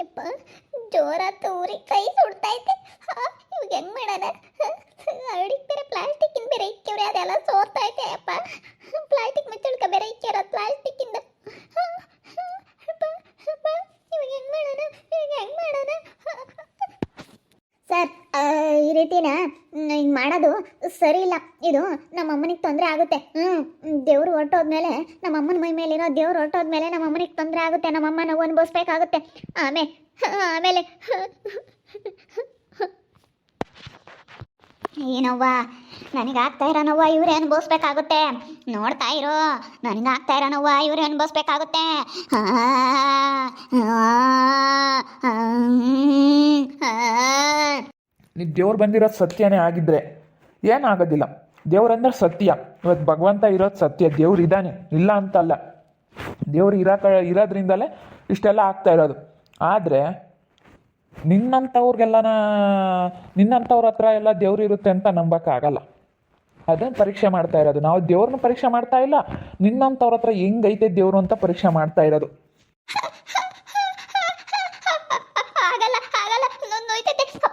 ಯಪ್ಪ ಜೋರಾತು ಊರಿ ಕೈ ಸುಡ್ತೈತೆ. ಇವಾಗ ಹೆಂಗ್ ಮಾಡೋಣ ಅಡಿಗೆ ಬೇರೆ ಇನ್ ಬೇರೆ ಇಕ್ಕಿವ್ರೆ ಅದೆಲ್ಲ ಸೋರ್ತೈತೆ ಅಪ್ಪ. ಪ್ಲಾಸ್ಟಿಕ್ ಮುಚ್ಚಳ್ಕ ಬೇರೆ ಇಕ್ಕಿರೋ ಅಪ್ಪ, ಅಪ್ಪ, ಇವಾಗ ಹೆಂಗ್ ಮಾಡೋಣ ಇವಾಗ ಹೆಂಗ್ ಮಾಡೋಣ ಸರ್ ಈ ರೀತಿನ ಹಿಂಗೆ ಮಾಡೋದು ಸರಿ ಇಲ್ಲ. ಇದು ನಮ್ಮ ಅಮ್ಮನಿಗೆ ತೊಂದರೆ ಆಗುತ್ತೆ. ಹ್ಞೂ ದೇವ್ರು ಹೊರಟೋದ್ಮೇಲೆ ನಮ್ಮ ಅಮ್ಮನ ಮೈ ಮೇಲಿರೋ ದೇವ್ರು ಹೊರಟೋದ್ಮೇಲೆ ನಮ್ಮ ಅಮ್ಮನಿಗೆ ತೊಂದರೆ ಆಗುತ್ತೆ. ನಮ್ಮ ಅಮ್ಮ ನಾವು ಅನುಭವಿಸ್ಬೇಕಾಗುತ್ತೆ ಆಮೇಲೆ ಆಮೇಲೆ ಏನವ್ವ, ನನಗೆ ಆಗ್ತಾ ಇರೋನವ್ವ, ಇವರೇ ಅನುಭವಿಸ್ಬೇಕಾಗುತ್ತೆ. ನೋಡ್ತಾ ಇರೋ ನನಗಾಗ್ತಾ ಇರೋನವ್ವ, ಇವರೇ ಅನುಭವಿಸ್ಬೇಕಾಗುತ್ತೆ. ಆ, ಆ, ಆ. ನೀ ದೇವ್ರು ಬಂದಿರೋದು ಸತ್ಯನೇ ಆಗಿದ್ರೆ ಏನಾಗೋದಿಲ್ಲ. ದೇವ್ರಂದ್ರೆ ಸತ್ಯ. ಇವತ್ತು ಭಗವಂತ ಇರೋದು ಸತ್ಯ. ದೇವ್ರು ಇದ್ದಾನೆ ಇಲ್ಲ ಅಂತಲ್ಲ. ದೇವ್ರು ಇರೋಕ ಇರೋದ್ರಿಂದಲೇ ಇಷ್ಟೆಲ್ಲ ಆಗ್ತಾ ಇರೋದು. ಆದರೆ ನಿನ್ನಂಥವ್ರಿಗೆಲ್ಲನ ನಿನ್ನಂಥವ್ರ ಹತ್ರ ಎಲ್ಲ ದೇವ್ರು ಇರುತ್ತೆ ಅಂತ ನಂಬಕ್ಕಾಗಲ್ಲ. ಅದನ್ನು ಪರೀಕ್ಷೆ ಮಾಡ್ತಾ ಇರೋದು. ನಾವು ದೇವ್ರನ್ನ ಪರೀಕ್ಷೆ ಮಾಡ್ತಾ ಇಲ್ಲ. ನಿನ್ನಂಥವ್ರ ಹತ್ರ ಹೆಂಗೈತೆ ದೇವ್ರು ಅಂತ ಪರೀಕ್ಷೆ ಮಾಡ್ತಾ ಇರೋದು ಆಗಲ್ಲ ಆಗಲ್ಲ ನೊ- ನೋಯ್ತೈತೆ ಅಪ್ಪ,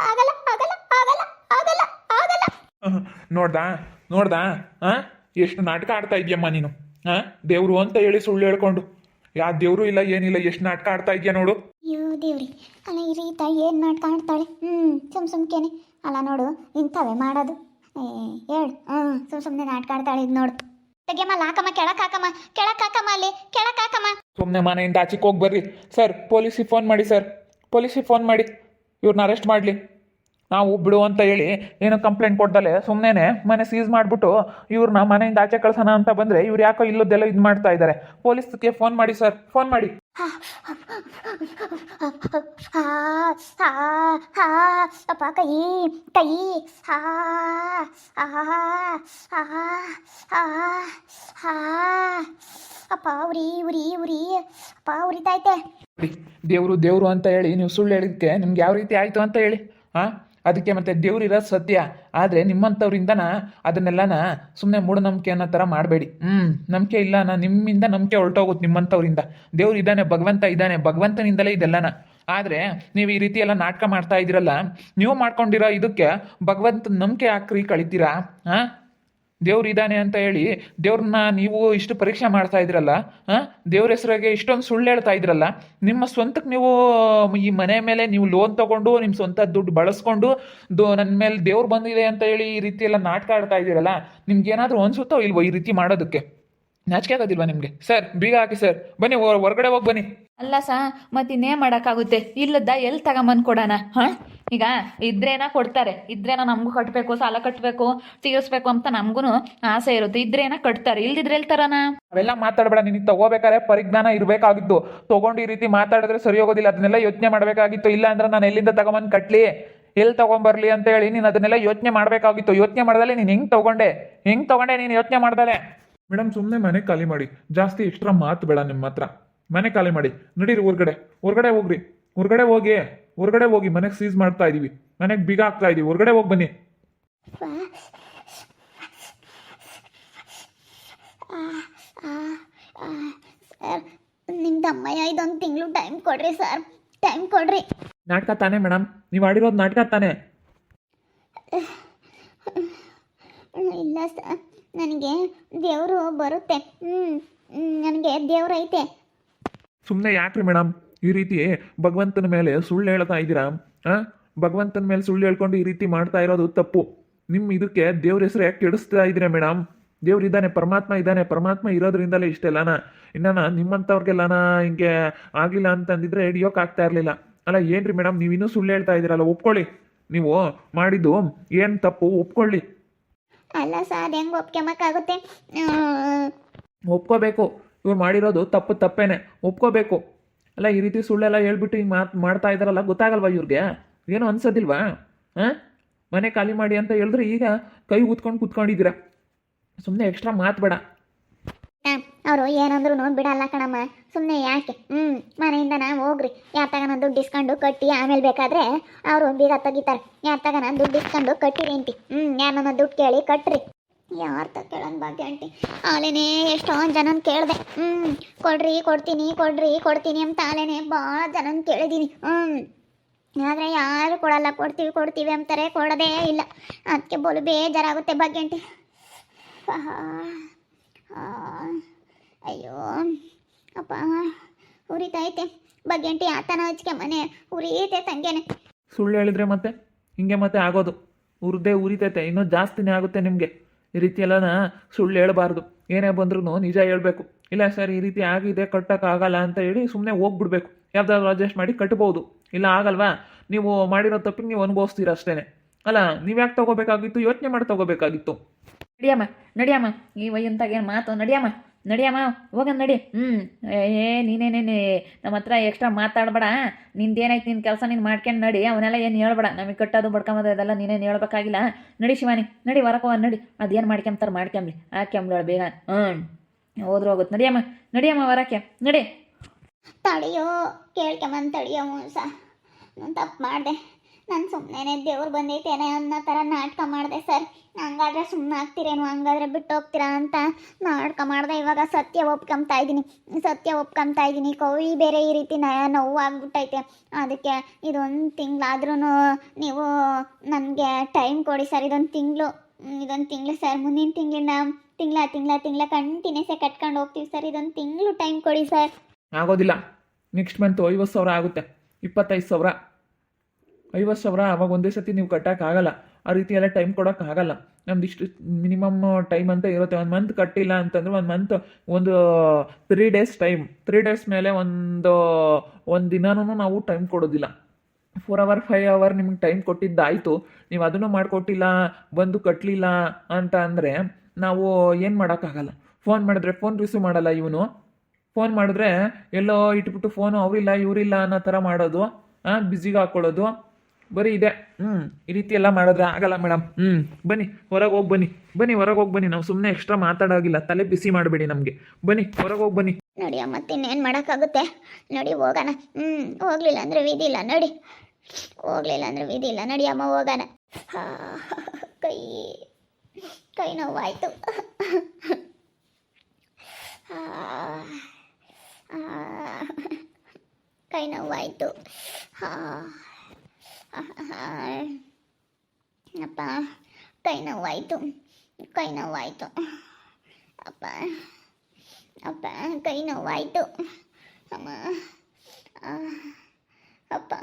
ಆಗಲ್ಲ ಆಗಲ್ಲ ಆಗಲ್ಲ ಆಗಲ್ಲ ಆಗಲ್ಲ ನೋಡ್ದಾ? ನೋಡ್ದಾ? ಆ? ಎಷ್ಟು ನಾಟಕ ಆಡ್ತಾ ಇದೆಯಮ್ಮ ನೀನು? ಆ? ದೇವ್ರು ಅಂತ ಹೇಳಿ ಸುಳ್ಳು ಹೇಳ್ಕೊಂಡು. ಯಾ ದೇವ್ರು ಇಲ್ಲ ಏನಿಲ್ಲ ಎಷ್ಟು ನಾಟಕ ಆಡ್ತಾ ಇದೆಯಾ ನೋಡು? ಅಯ್ಯೋ ದೇವ್ರಿ ಅಲ್ಲ ಈ ರೀತ ಏನು ನಾಟಕ ಆಡ್ತಾಳೆ? ಹ್ಞೂ ಸುಮ್ ಸುಮ್ಕೇನೆ ಅಲ್ಲ ನೋಡು ಇಂಥವೇ ಮಾಡೋದು. ಏ ಹೇಳು. ಹ್ಞೂ ಸುಮ್ ಸುಮ್ಮನೆ ನಾಟಕ ಆಡ್ತಾಳೆ ಇದು ನೋಡು. ತೆಗೆಯಮ್ಮ ಲಾಕಮ್ಮ ಕೆಳಕ್ಕೆ ಹಾಕಮ್ಮ ಕೆಳಕ್ಕೆ ಹಾಕಮ್ಮ ಅಲ್ಲಿ ಕೆಳಕ್ಕೆ ಹಾಕಮ್ಮ. ಸುಮ್ಮನೆ ಮನೆಯಿಂದ ಆಚೆಗೆ ಹೋಗಿ ಬರ್ರಿ. ಸರ್ ಪೊಲೀಸಿಗೆ ಫೋನ್ ಮಾಡಿ ಸರ್. ಪೊಲೀಸಿಗೆ ಫೋನ್ ಮಾಡಿ. ಇವ್ರನ್ನ ಅರೆಸ್ಟ್ ಮಾಡಲಿ. ನಾವು ಬಿಡು ಅಂತ ಹೇಳಿ ಏನು ಕಂಪ್ಲೇಂಟ್ ಕೊಡ್ದಲೆ ಸುಮ್ಮನೆ ಮನೆ ಸೀಸ್ ಮಾಡಿಬಿಟ್ಟು ಇವ್ರನ್ನ ಮನೆಯಿಂದ ಆಚೆ ಕಳ್ಸೋಣ ಅಂತ ಬಂದರೆ ಇವ್ರು ಯಾಕೋ ಇಲ್ಲದೆಲ್ಲ ಇದು ಮಾಡ್ತಾ ಇದ್ದಾರೆ ಪೊಲೀಸ್ಗೆ ಫೋನ್ ಮಾಡಿ ಸರ್ ಫೋನ್ ಮಾಡಿ. ಕೈ ಕೈ ಅಪ್ಪ ಉರಿ ಉರಿ ಉರಿ ಅಪ್ಪ ಉರಿತೈತೆ ದೇವರು ದೇವರು ಅಂತ ಹೇಳಿ ನೀವು ಸುಳ್ಳು ಹೇಳಿದ್ದಕ್ಕೆ ನಿಮ್ಗೆ ಯಾವ ರೀತಿ ಆಯಿತು ಅಂತ ಹೇಳಿ ಹಾಂ ಅದಕ್ಕೆ ಮತ್ತೆ ದೇವ್ರು ಇರೋದು ಸತ್ಯ. ಆದರೆ ನಿಮ್ಮಂಥವ್ರಿಂದನ ಅದನ್ನೆಲ್ಲನ ಸುಮ್ಮನೆ ಮೂಢನಂಬಿಕೆ ಅನ್ನೋ ಥರ ಮಾಡಬೇಡಿ. ಹ್ಞೂ ನಂಬಿಕೆ ಇಲ್ಲ ನಾ ನಿಮ್ಮಿಂದ ನಂಬಿಕೆ ಹೊರಟೋಗುತ್ತೆ ನಿಮ್ಮಂಥವ್ರಿಂದ. ದೇವ್ರು ಇದ್ದಾನೆ, ಭಗವಂತ ಇದ್ದಾನೆ, ಭಗವಂತನಿಂದಲೇ ಇದೆಲ್ಲನ. ಆದರೆ ನೀವು ಈ ರೀತಿ ಎಲ್ಲ ನಾಟಕ ಮಾಡ್ತಾ ಇದ್ದೀರಲ್ಲ, ನೀವು ಮಾಡ್ಕೊಂಡಿರೋ ಇದಕ್ಕೆ ಭಗವಂತ ನಂಬಿಕೆ ಹಾಕ್ರಿ ಕಳಿತೀರಾ? ಹಾಂ ದೇವ್ರು ಇದ್ದಾನೆ ಅಂತ ಹೇಳಿ ದೇವ್ರನ್ನ ನೀವು ಇಷ್ಟು ಪರೀಕ್ಷೆ ಮಾಡ್ತಾ ಇದ್ರಲ್ಲ ಹಾಂ ದೇವ್ರ ಹೆಸರಾಗೆ ಇಷ್ಟೊಂದು ಸುಳ್ಳು ಹೇಳ್ತಾ ಇದ್ರಲ್ಲ, ನಿಮ್ಮ ಸ್ವಂತಕ್ಕೆ ನೀವು ಈ ಮನೆ ಮೇಲೆ ನೀವು ಲೋನ್ ತಗೊಂಡು, ನಿಮ್ಮ ಸ್ವಂತ ದುಡ್ಡು ಬಳಸ್ಕೊಂಡು ನನ್ನ ಮೇಲೆ ದೇವ್ರು ಬಂದಿದೆ ಅಂತ ಹೇಳಿ ಈ ರೀತಿ ಎಲ್ಲ ನಾಟಕ ಆಡ್ತಾ ಇದ್ದೀರಲ್ಲ ನಿಮ್ಗೆ ಏನಾದರೂ ಅನ್ಸುತ್ತೋ ಇಲ್ವೋ ಈ ರೀತಿ ಮಾಡೋದಕ್ಕೆ? ನಾಚಿಕೆ ಆಗೋದಿಲ್ವಾ ನಿಮಗೆ? ಸರ್ ಬೀಗ ಹಾಕಿ ಸರ್. ಬನ್ನಿ ಹೊರಗಡೆ ಹೋಗಿ ಬನ್ನಿ. ಅಲ್ಲ ಸಾ ಮತ್ತೆ ಇನ್ನೇ ಮಾಡೋಕ್ಕಾಗುತ್ತೆ? ಇಲ್ಲದ ಎಲ್ಲಿ ತಗೊಂಬಂದು ಕೊಡೋಣ? ಹಾಂ? ಈಗ ಇದ್ರೇನ ಕೊಡ್ತಾರೆ. ಇದ್ರೇನ ನಮಗೂ ಕಟ್ಟಬೇಕು ಸಾಲ ಕಟ್ಟಬೇಕು ತೀರಿಸ್ಬೇಕು ಅಂತ ನಮಗೂ ಆಸೆ ಇರುತ್ತೆ. ಇದ್ರೇನ ಕಟ್ತಾರೆ. ಇಲ್ದಿದ್ರೆ ಎಲ್ಲಿ ತರೋಣ? ಅವೆಲ್ಲ ಮಾತಾಡಬೇಡ ನಿನಗೆ ತಗೋಬೇಕಾದ್ರೆ ಪರಿಜ್ಞಾನ ಇರಬೇಕಾಗಿತ್ತು. ತಗೊಂಡು ಈ ರೀತಿ ಮಾತಾಡಿದ್ರೆ ಸರಿ ಹೋಗೋದಿಲ್ಲ. ಅದನ್ನೆಲ್ಲ ಯೋಚನೆ ಮಾಡಬೇಕಾಗಿತ್ತು. ಇಲ್ಲ ಅಂದ್ರೆ ನಾನು ಎಲ್ಲಿಂದ ತಗೊಂಬಂದು ಕಟ್ಲಿ? ಎಲ್ಲಿ ತಗೊಂಬರ್ಲಿ ಅಂತ ಹೇಳಿ ನೀನು ಅದನ್ನೆಲ್ಲ ಯೋಚನೆ ಮಾಡಬೇಕಾಗಿತ್ತು. ಯೋಚನೆ ಮಾಡ್ದಲೆ ನೀನು ಹೆಂಗೆ ತಗೊಂಡೆ? ಹೆಂಗೆ ತಗೊಂಡೆ ನೀನು ಯೋಚನೆ ಮಾಡ್ದಲೆ ಮೇಡಮ್ ಸುಮ್ಮನೆ ಮನೆ ಖಾಲಿ ಮಾಡಿ. ಜಾಸ್ತಿ ಎಕ್ಸ್ಟ್ರಾ ಮಾತು ಬೇಡ ನಿಮ್ಮ ಹತ್ರ. ಮನೆ ಖಾಲಿ ಮಾಡಿ. ನಡೀರಿ ಹೊರ್ಗಡೆ ಹೊರ್ಗಡೆ ಹೋಗ್ರಿ. ಹೊರ್ಗಡೆ ಹೋಗಿ ಹೊರ್ಗಡೆ ಹೋಗಿ ಮನೆಗೆ ಸೀಸ್ ಮಾಡ್ತಾ ಇದೀವಿ. ಮನೆಗೆ ಬೀಗ ಆಗ್ತಾ ಇದೀವಿ. ಹೊರ್ಗಡೆ ಹೋಗಿ ಬನ್ನಿ. ಇದೊಂದು ತಿಂಗಳು ಟೈಮ್ ಕೊಡ್ರಿ ಸರ್ ಟೈಮ್ ಕೊಡ್ರಿ. ನಾಟಕ ತಾನೇ ಮೇಡಮ್ ನೀವು ಆಡಿರೋದು ನಾಟಕ ತಾನೇ. ಇಲ್ಲ ಸರ್ ನನಗೆ ದೇವರು ಬರುತ್ತೆ. ನನಗೆ ದೇವ್ರು ಐತೆ. ಸುಮ್ಮನೆ ಯಾಕ್ರಿ ಮೇಡಮ್ ಈ ರೀತಿ ಭಗವಂತನ ಮೇಲೆ ಸುಳ್ಳು ಹೇಳ್ತಾ ಇದ್ದೀರಾ? ಹಾಂ ಭಗವಂತನ ಮೇಲೆ ಸುಳ್ಳು ಹೇಳ್ಕೊಂಡು ಈ ರೀತಿ ಮಾಡ್ತಾ ಇರೋದು ತಪ್ಪು. ನಿಮ್ಮ ಇದಕ್ಕೆ ದೇವ್ರ ಹೆಸರು ಯಾಕೆ ಕೆಡಿಸ್ತಾ ಇದ್ದೀರಾ ಮೇಡಮ್ ದೇವ್ರು ಇದ್ದಾನೆ, ಪರಮಾತ್ಮ ಇದ್ದಾನೆ, ಪರಮಾತ್ಮ ಇರೋದ್ರಿಂದಲೇ ಇಷ್ಟೆಲ್ಲನ? ಇನ್ನ ನಿಮ್ಮಂಥವ್ರಿಗೆಲ್ಲನ ಹಿಂಗೆ ಆಗಲಿಲ್ಲ ಅಂತಂದಿದ್ರೆ ಹಿಡಿಯೋಕೆ ಆಗ್ತಾ ಇರಲಿಲ್ಲ. ಅಲ್ಲ, ಏನ್ರಿ ಮೇಡಮ್ ನೀವು ಇನ್ನೂ ಸುಳ್ಳು ಹೇಳ್ತಾ ಇದ್ದೀರಲ್ಲ, ಒಪ್ಕೊಳ್ಳಿ. ನೀವು ಮಾಡಿದ್ದು ಏನು ತಪ್ಪು, ಒಪ್ಕೊಳ್ಳಿ. ಅಲ್ಲ ಸರ್ ಅದು ಹೆಂಗೆ ಒಪ್ಕೊಂಬಕ್ಕಾಗುತ್ತೆ ಒಪ್ಕೋಬೇಕು. ಇವ್ರು ಮಾಡಿರೋದು ತಪ್ಪು ತಪ್ಪೇನೆ. ಒಪ್ಕೋಬೇಕು. ಅಲ್ಲ, ಈ ರೀತಿ ಸುಳ್ಳೆಲ್ಲ ಹೇಳ್ಬಿಟ್ಟು ಹಿಂಗೆ ಮಾತು ಮಾಡ್ತಾ ಇದ್ದಾರಲ್ಲ, ಗೊತ್ತಾಗಲ್ವಾ ಇವ್ರಿಗೆ? ಏನು ಅನ್ಸೋದಿಲ್ವಾ? ಹಾಂ? ಮನೆ ಖಾಲಿ ಮಾಡಿ ಅಂತ ಹೇಳಿದ್ರೆ ಈಗ ಕೈ ಊದ್ಕೊಂಡು ಕೂತ್ಕೊಂಡಿದ್ದೀರಾ? ಸುಮ್ಮನೆ ಎಕ್ಸ್ಟ್ರಾ ಮಾತು ಬೇಡ. ಅವರು ಏನಂದ್ರು ಬಿಡಲ್ಲ ಕಣಮ್ಮ. ಸುಮ್ಮನೆ ಯಾಕೆ? ಹ್ಞೂ ಮನೆಯಿಂದ ನಾವು ಹೋಗ್ರಿ. ಯಾರ್ತಾಗನ ದುಡ್ಡು ಇಸ್ಕೊಂಡು ಕಟ್ಟಿ ಆಮೇಲೆ ಬೇಕಾದ್ರೆ ಅವರು ಬೀಗ ತೆಗಿತಾರೆ. ಯಾರ್ತಾಗನ ದುಡ್ಡು ಇಸ್ಕೊಂಡು ಕಟ್ಟಿರಿ ಅಂತಿ ಹ್ಞೂ ಯಾರನ್ನ ದುಡ್ಡು ಕೇಳಿ ಕಟ್ಟ್ರಿ ಯಾರ ಕೇಳೋನ್ ಭಾಗ್ಯ ಆಂಟಿ. ಆಲೇನೆ ಎಷ್ಟೊಂದು ಜನನ ಕೇಳಿದೆ. ಹ್ಞೂ ಕೊಡ್ರಿ, ಕೊಡ್ತೀನಿ ಕೊಡ್ರಿ, ಕೊಡ್ತೀನಿ ಅಂತ ಆಲೇನೆ ಭಾಳ ಜನನ ಕೇಳಿದ್ದೀನಿ ಹ್ಞೂ ಆದರೆ ಯಾರು ಕೊಡಲ್ಲ. ಕೊಡ್ತೀವಿ ಕೊಡ್ತೀವಿ ಅಂತಾರೆ. ಕೊಡೋದೇ ಇಲ್ಲ. ಅದಕ್ಕೆ ಬೋಲು ಬೇಜಾರಾಗುತ್ತೆ ಭಾಗ್ಯ ಆಂಟಿ. ಅಯ್ಯೋ, ಅಪ್ಪ ಉರಿತೈತೆ ಬಗ್ಗೆಂಟಿ ಆತನ ಹಚ್ಕೆ ಮನೆ ಉರಿತೈತೆ ತಂಗೇನೆ. ಸುಳ್ಳು ಹೇಳಿದ್ರೆ ಮತ್ತೆ? ಹಿಂಗೆ ಮತ್ತೆ ಆಗೋದು? ಉರ್ದೇ ಉರಿತೈತೆ ಇನ್ನೂ ಜಾಸ್ತಿನೇ ಆಗುತ್ತೆ ನಿಮಗೆ. ಈ ರೀತಿ ಸುಳ್ಳು ಹೇಳಬಾರ್ದು. ಏನೇ ಬಂದ್ರೂ ನಿಜ ಹೇಳ್ಬೇಕು. ಇಲ್ಲ ಸರ್, ಈ ರೀತಿ ಆಗಿದೆ, ಕಟ್ಟೋಕ್ಕಾಗಲ್ಲ ಅಂತ ಹೇಳಿ ಸುಮ್ಮನೆ ಹೋಗ್ಬಿಡ್ಬೇಕು. ಯಾವ್ದಾದ್ರು ಅಡ್ಜಸ್ಟ್ ಮಾಡಿ ಕಟ್ಬೋದು. ಇಲ್ಲ, ಆಗಲ್ವಾ? ನೀವು ಮಾಡಿರೋ ತಪ್ಪಿಗೆ ನೀವು ಅನುಭವಿಸ್ತೀರ ಅಷ್ಟೇನೆ. ಅಲ್ಲ ನೀವು ಯಾಕೆ ತಗೋಬೇಕಾಗಿತ್ತು? ಯೋಚನೆ ಮಾಡಿ ತಗೋಬೇಕಾಗಿತ್ತು. ನಡಿಯಮ್ಮ ನಡಿಯಮ್ಮ, ಈ ವಯ್ಯಂತಾಗ ಏನು ಮಾತು? ನಡಿಯಮ್ಮ. ನಡಿಯಮ್ಮ ಹೋಗನ್ ನಡಿ. ಹ್ಞೂ ಏ ನೀನೇನೇನು ನಮ್ಮ ಹತ್ರ ಎಕ್ಸ್ಟ್ರಾ ಮಾತಾಡಬೇಡ ನಿಂದೇನಾಯ್ತು ನಿನ್ನ ಕೆಲಸ ನೀನು ಮಾಡ್ಕೊಂಡು ನಡಿ ಅವನ್ನೆಲ್ಲ ಏನು ಹೇಳ್ಬೇಡ, ನಮಗೆ ಕಟ್ಟೋದು, ಬಡ್ಕೊಂಬೋದು, ಅದೆಲ್ಲ ನೀನೇನು ಹೇಳ್ಬೇಕಾಗಿಲ್ಲ ನಡಿ ಶಿವಾನಿ, ನಡಿ ವರಕೋ ನಡಿ, ಅದೇನು ಮಾಡ್ಕೊಂತಾರೆ ಮಾಡ್ಕೊಂಬ್ಲಿ, ಹಾಕ್ಯಂಬ್ಳ ಬೇಗ. ಹ್ಞೂ ಹೋದ್ರು ಹೋಗುತ್ತೆ ನಡಿಯಮ್ಮ ನಡಿಯಮ್ಮ ಹೊರಕ್ಕೆ, ನಡಿ. ತಡಿಯೋ, ಕೇಳ್ಕೊಂಬಂದು ತಡಿಯೋ ನಾನು ತಪ್ಪು ಮಾಡಿದೆ. ನಾನು ಸುಮ್ಮನೆ ದೇವ್ರು ಬಂದೈತೇನೆ ಅನ್ನೋ ಥರ ನಾಟಕ ಮಾಡಿದೆ ಸರ್. ಹಂಗಾದ್ರೆ ಸುಮ್ಮನೆ ಆಗ್ತಿರೇನು? ಹಂಗಾದ್ರೆ ಬಿಟ್ಟು ಹೋಗ್ತೀರಾ ಅಂತ ನಾಟಕ ಮಾಡಿದೆ. ಇವಾಗ ಸತ್ಯ ಒಪ್ಕೊಂತಾ ಇದ್ದೀನಿ. ಸತ್ಯ ಒಪ್ಕೊಂತಾ ಇದ್ದೀನಿ. ಕೋವಿ ಬೇರೆ ಈ ರೀತಿ ನಯ ನೋವು ಆಗ್ಬಿಟ್ಟೈತೆ ಅದಕ್ಕೆ ಇದೊಂದು ತಿಂಗಳಾದ್ರೂ ನೀವು ನನಗೆ ಟೈಮ್ ಕೊಡಿ ಸರ್. ಇದೊಂದು ತಿಂಗಳು ಇದೊಂದು ತಿಂಗಳು ಸರ್. ಮುಂದಿನ ತಿಂಗಳಿನ ತಿಂಗಳ ತಿಂಗಳ ತಿಂಗಳ ಕಂಟಿನ್ಯೂಸೇ ಕಟ್ಕೊಂಡು ಹೋಗ್ತೀವಿ ಸರ್. ಇದೊಂದು ತಿಂಗಳು ಟೈಮ್ ಕೊಡಿ ಸರ್. ಆಗೋದಿಲ್ಲ. ನೆಕ್ಸ್ಟ್ ಮಂತ್ ಐವತ್ತು ಸಾವಿರ ಆಗುತ್ತೆ. ಇಪ್ಪತ್ತೈದು ಸಾವಿರ. ಐವತ್ತು ಸಾವಿರ ಅವಾಗ ಒಂದೇ ಸತಿ ನೀವು ಕಟ್ಟೋಕ್ಕಾಗಲ್ಲ ಆ ರೀತಿ ಎಲ್ಲ ಟೈಮ್ ಕೊಡೋಕ್ಕಾಗಲ್ಲ ನಮ್ದು ಇಷ್ಟು ಮಿನಿಮಮ್ ಟೈಮ್ ಅಂತ ಇರುತ್ತೆ. ಒಂದು ಮಂತ್ ಕಟ್ಟಿಲ್ಲ ಅಂತಂದ್ರೆ ಒಂದು ಮಂತ್ ಒಂದು three days time three days ಮೇಲೆ ಒಂದು ಒಂದು ದಿನನೂ ನಾವು ಟೈಮ್ ಕೊಡೋದಿಲ್ಲ. ಫೋರ್ ಅವರ್ ಫೈವ್ ಅವರ್ ನಿಮ್ಗೆ ಟೈಮ್ ಕೊಟ್ಟಿದ್ದಾಯಿತು. ನೀವು ಅದನ್ನು ಮಾಡಿಕೊಟ್ಟಿಲ್ಲ, ಬಂದು ಕಟ್ಟಲಿಲ್ಲ ಅಂತ ಅಂದರೆ ನಾವು ಏನು ಮಾಡೋಕ್ಕಾಗಲ್ಲ ಫೋನ್ ಮಾಡಿದ್ರೆ ಫೋನ್ ರಿಸೀವ್ ಮಾಡಲ್ಲ ಇವನು. ಫೋನ್ ಮಾಡಿದ್ರೆ ಎಲ್ಲೋ ಇಟ್ಬಿಟ್ಟು ಫೋನು ಅವರಿಲ್ಲ, ಇವರಿಲ್ಲ ಅನ್ನೋ ಥರ ಮಾಡೋದು ಬ್ಯುಸಿಗೆ ಹಾಕ್ಕೊಳ್ಳೋದು ಬರೀ ಇದೆ. ಹ್ಞೂ ಈ ರೀತಿ ಎಲ್ಲ ಮಾಡಿದ್ರೆ ಆಗಲ್ಲ ಮೇಡಮ್. ಹ್ಞೂ ಬನ್ನಿ, ಹೊರಗೆ ಹೋಗಿ ಬನ್ನಿ. ಬನ್ನಿ, ಹೊರಗೆ ಹೋಗಿ ಬನ್ನಿ. ನಾವು ಸುಮ್ಮನೆ ಎಕ್ಸ್ಟ್ರಾ ಮಾತಾಡೋಗಿಲ್ಲ ತಲೆ ಬಿಸಿ ಮಾಡಬೇಡಿ ನಮಗೆ. ಬನ್ನಿ, ಹೊರಗೆ ಹೋಗಿ ಬನ್ನಿ. ನೋಡಿ ಮತ್ತೆ ಇನ್ನೇನು ಮಾಡೋಕ್ಕಾಗುತ್ತೆ? ನೋಡಿ, ಹೋಗೋಣ. ಹ್ಞೂ ಹೋಗ್ಲಿಲ್ಲ ಅಂದರೆ ವಿಧಿ ಇಲ್ಲ. ನೋಡಿ. ಹೋಗ್ಲಿಲ್ಲ ಅಂದರೆ ವಿಧಿ ಇಲ್ಲ. ನೋಡಿ ಅಮ್ಮ, ಹೋಗೋಣ. ಕೈ ಕೈ ನೋವಾಯಿತು. ಕೈ ನೋವಾಯಿತು. ಹಾಂ. ಅಪ್ಪ, ಕೈ ನೋವಾಯಿತು. ಕೈ ನೋವಾಯಿತು. ಅಪ್ಪ ಅಪ್ಪ, ಕೈ ನೋವಾಯಿತು. ಅಮ್ಮ, ಅಪ್ಪ.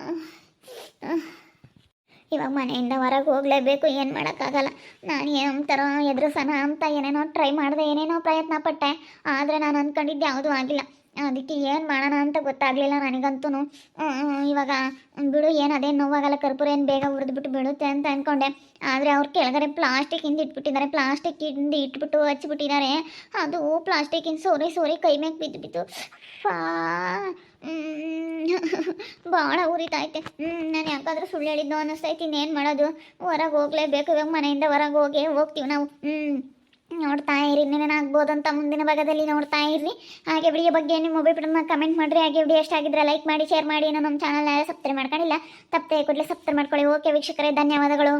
ಇವಾಗ ಮನೆಯಿಂದ ಹೊರಗೆ ಹೋಗಲೇಬೇಕು, ಏನು ಮಾಡೋಕ್ಕಾಗಲ್ಲ. ನಾನು ಏನಂತಾರ ಎದುರಿಸೋಣ ಅಂತ ಏನೇನೋ ಟ್ರೈ ಮಾಡಿದೆ, ಏನೇನೋ ಪ್ರಯತ್ನ ಪಟ್ಟೆ. ಆದರೆ ನಾನು ಅಂದ್ಕೊಂಡಿದ್ದು ಯಾವುದೂ ಆಗಿಲ್ಲ. ಅದಕ್ಕೆ ಏನು ಮಾಡೋಣ ಅಂತ ಗೊತ್ತಾಗಲಿಲ್ಲ ನನಗಂತೂ. ಇವಾಗ ಬಿಡು, ಏನು ಅದೇ ನೋವಾಗಲ್ಲ, ಕರ್ಪೂರ ಏನು ಬೇಗ ಹುರಿದ್ಬಿಟ್ಟು ಬಿಡುತ್ತೆ ಅಂತ ಅಂದ್ಕೊಂಡೆ ಆದರೆ ಅವ್ರು ಕೆಳಗಡೆ ಪ್ಲಾಸ್ಟಿಕ್ ಪ್ಲಾಸ್ಟಿಕ್ಕಿಂದ ಇಟ್ಬಿಟ್ಟಿದ್ದಾರೆ ಪ್ಲಾಸ್ಟಿಕ್ ಹಿಂದೆ ಇಟ್ಬಿಟ್ಟು ಹಚ್ಚಿಬಿಟ್ಟಿದ್ದಾರೆ. ಅದು ಪ್ಲಾಸ್ಟಿಕ್ಕಿಂದ ಸೋರಿ ಸೋರಿ, ಕೈ ಮ್ಯಾಗೆ ಬಿದ್ದು ಬಿದ್ದು. ಭಾಳ ಉರಿತೈತೆ ನಾನು ಯಾಕಾದರೂ ಸುಳ್ಳು ಹೇಳಿದ್ದು ಅನ್ನಿಸ್ತೈತಿ ಇನ್ನೇನು ಮಾಡೋದು? ಹೊರಗೆ ಹೋಗಲೇಬೇಕು, ಇವಾಗ ಮನೆಯಿಂದ ಹೊರಗೆ ಹೋಗಿ ಹೋಗ್ತೀವಿ ನಾವು. ಹ್ಞೂ ನೋಡ್ತಾ ಇರಿ ಅಂತ ಮುಂದಿನ ಭಾಗದಲ್ಲಿ ನೋಡ್ತಾ ಇರ್ರಿ. ಹಾಗೆ ವಿಡಿಯೋ ಬಗ್ಗೆ ನಿಮ್ಮ ಮೊಬೈಲ್ ಕಮೆಂಟ್ ಮಾಡಿರಿ. ಹಾಗೆ ವಿಡಿಯೋ ಎಷ್ಟಾಗಿದ್ರೆ ಲೈಕ್ ಮಾಡಿ ಶೇರ್ ಮಾಡಿ ನಮ್ಮ ಚಾನಲ್ನ ಸಬ್ಸ್ಕ್ರೈಬ್ ಮಾಡ್ಕೊಂಡಿಲ್ಲ, ತಪ್ಪದೆ ಕೂಡಲೇ ಸಬ್ಸ್ಕ್ರೈಬ್ ಮಾಡ್ಕೊಳ್ಳಿ. ಓಕೆ ವೀಕ್ಷಕರೇ, ಧನ್ಯವಾದಗಳು.